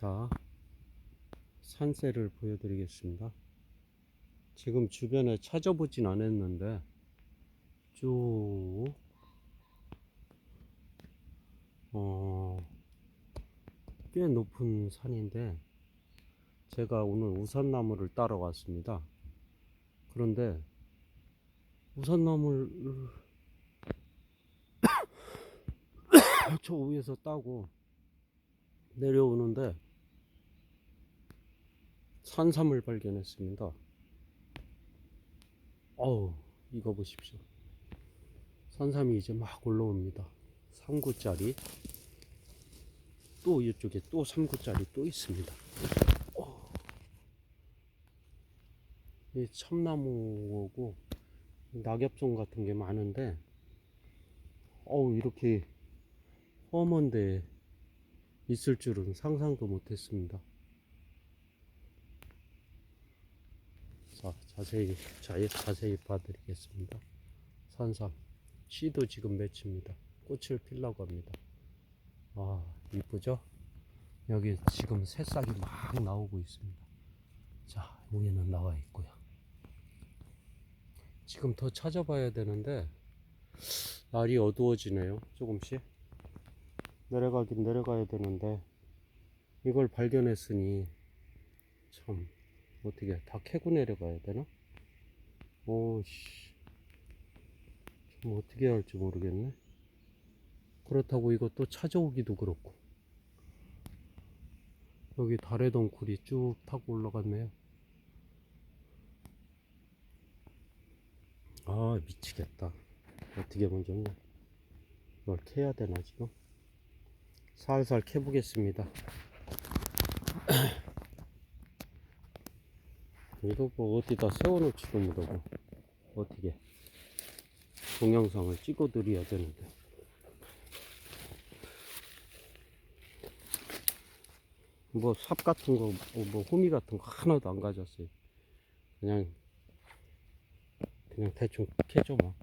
자, 산세를 보여드리겠습니다. 지금 주변에 찾아보진 않았는데, 쭉, 어, 꽤 높은 산인데, 제가 오늘 우산나무를 따러 왔습니다. 그런데, 우산나무를 저 위에서 따고 내려오는데, 산삼을 발견했습니다. 어우, 이거 보십시오. 산삼이 이제 막 올라옵니다. 3구짜리. 또 이쪽에 또 3구짜리 또 있습니다. 어. 이 참나무고 낙엽송 같은 게 많은데, 어우, 이렇게 험한데 있을 줄은 상상도 못 했습니다. 자, 자세히, 자, 자세히 봐드리겠습니다. 산삼. 씨도 지금 맺힙니다. 꽃을 피려고 합니다. 아, 이쁘죠? 여기 지금 새싹이 막 나오고 있습니다. 자, 위에는 나와 있고요. 지금 더 찾아봐야 되는데, 날이 어두워지네요. 조금씩. 내려가긴 내려가야 되는데, 이걸 발견했으니, 참, 어떻게 다 캐고 내려가야 되나? 오씨. 좀 어떻게 해야 할지 모르겠네. 그렇다고 이것도 찾아오기도 그렇고. 여기 달의 덩굴이 쭉 타고 올라갔네요. 아 미치겠다. 어떻게 먼저 냐 이걸 캐야 되나 지금? 살살 캐보겠습니다 뭐 어디다 세워놓지도 못하고. 어떻게? 동영상을 찍어드려야 되는데. 뭐 삽 같은 거 뭐 호미 같은 거 하나도 안 가졌어요. 그냥 그냥 대충 캐죠 뭐